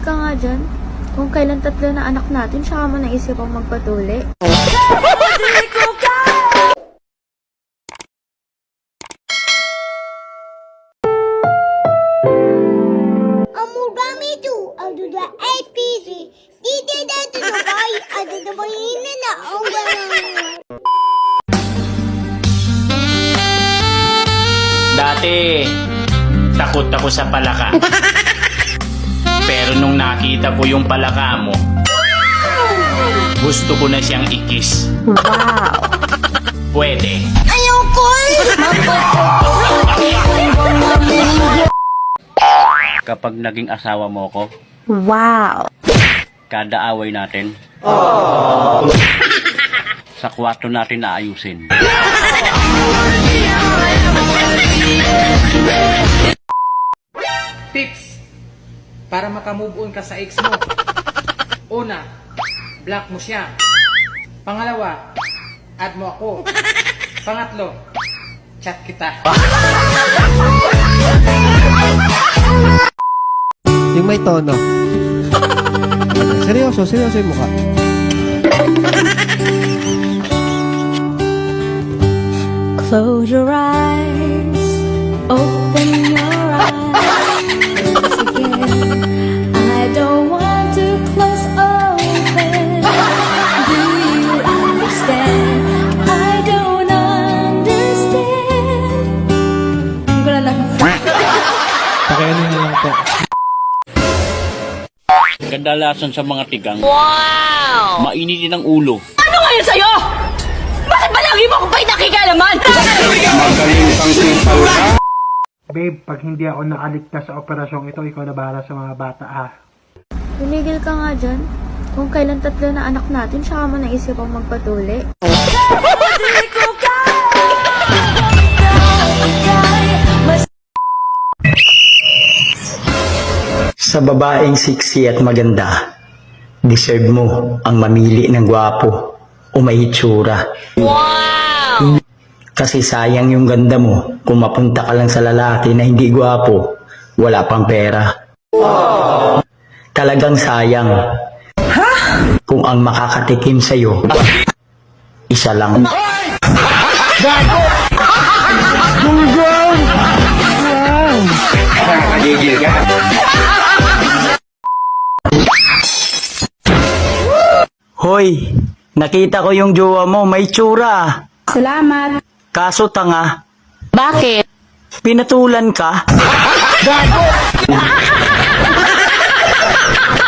ka nga dyan. Kung kailan tatlo na anak natin, siya mo naisip ang magpatuli. Dati, takot ako sa palaka. Pero nung nakita ko yung palaka mo, gusto ko na siyang ikis. Wow! Pwede. Ayoko! kapag naging asawa mo ko, Wow! kada away natin, sa kwarto natin naayusin. para makamove on ka sa ex mo. Una, block mo siya. Pangalawa, add mo ako. Pangatlo, chat kita. Yung may tono. Seryoso, seryoso yung mukha. Close your eyes, open your po. Kadalasan sa mga tigang, wow! mainitin ang ulo. Ano ngayon sa'yo? Bakit ba lagi mo akong pa'y nakikalaman? Babe, pag hindi ako nakaligtas sa operasyong ito, ikaw na bahala sa mga bata ha. Tumigil ka nga dyan. Kung kailan tatlo na anak natin, siya mo naisip ang magpatuli. Sa babaeng sexy at maganda, deserve mo ang mamili ng gwapo o may itsura. Wow! Kasi sayang yung ganda mo kung mapunta ka lang sa lalaki na hindi gwapo, wala pang pera. Talagang sayang. Kung ang makakatikim sa'yo, isa lang. Hoy, nakita ko yung jowa mo, may tsura. Salamat. Kaso tanga, Bakit? pinatulan ka.